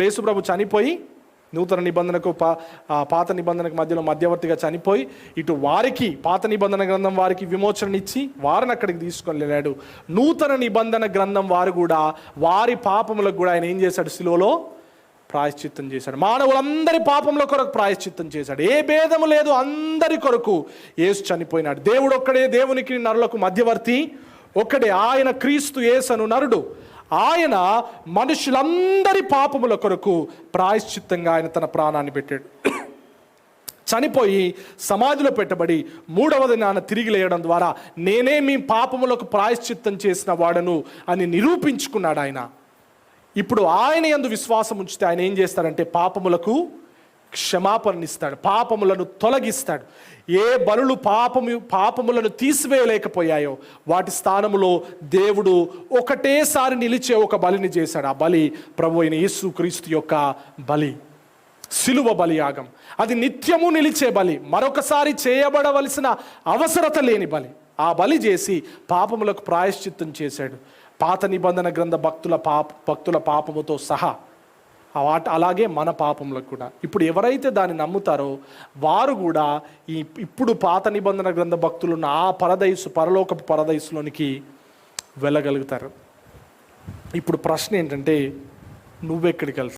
యేసుప్రభు చనిపోయి నూతన నిబంధనకు పా పాత నిబంధనకు మధ్యలో మధ్యవర్తిగా చనిపోయి ఇటు వారికి పాత నిబంధన గ్రంథం వారికి విమోచననిచ్చి వారిని అక్కడికి తీసుకొని వెళ్ళాడు. నూతన నిబంధన గ్రంథం వారు కూడా వారి పాపములకు కూడా ఆయన ఏం చేశాడు? సిలువలో ప్రాయశ్చిత్తం చేశాడు. మానవులందరి పాపముల కొరకు ప్రాయశ్చిత్తం చేశాడు. ఏ భేదము లేదు అందరి కొరకు యేసు చనిపోయినాడు. దేవుడు ఒక్కడే దేవునికి నరులకు మధ్యవర్తి. ఒక్కడే ఆయన క్రీస్తు యేసను నరుడు. ఆయన మనుషులందరి పాపముల కొరకు ప్రాయశ్చిత్తంగా ఆయన తన ప్రాణాన్ని పెట్టాడు. చనిపోయి సమాధిలో పెట్టబడి మూడవ దినాన తిరిగి లేయడం ద్వారా నేనే మీ పాపములకు ప్రాయశ్చిత్తం చేసిన వాడను అని నిరూపించుకున్నాడు ఆయన. ఇప్పుడు ఆయన యందు విశ్వాసం ఉంచితే ఆయన ఏం చేస్తారంటే పాపములకు క్షమాపణనిస్తాడు పాపములను తొలగిస్తాడు. ఏ బలులు పాపము పాపములను తీసివేయలేకపోయాయో వాటి స్థానములో దేవుడు ఒకటేసారి నిలిచే ఒక బలిని చేశాడు. ఆ బలి ప్రభు అయిన యేసు క్రీస్తు యొక్క బలి సిలువ బలియాగం. అది నిత్యము నిలిచే బలి మరొకసారి చేయబడవలసిన అవసరత లేని బలి. ఆ బలి చేసి పాపములకు ప్రాయశ్చిత్తం చేశాడు. పాత నిబంధన గ్రంథ భక్తుల పాప భక్తుల పాపముతో సహా అలాగే మన పాపంలో కూడా. ఇప్పుడు ఎవరైతే దాన్ని నమ్ముతారో వారు కూడా ఈ ఇప్పుడు పాత నిబంధన గ్రంథ భక్తులున్న ఆ పరదయసు పరలోకపు పరదయసులోనికి వెళ్ళగలుగుతారు. ఇప్పుడు ప్రశ్న ఏంటంటే నువ్వెక్కడికి వెళ్తావు?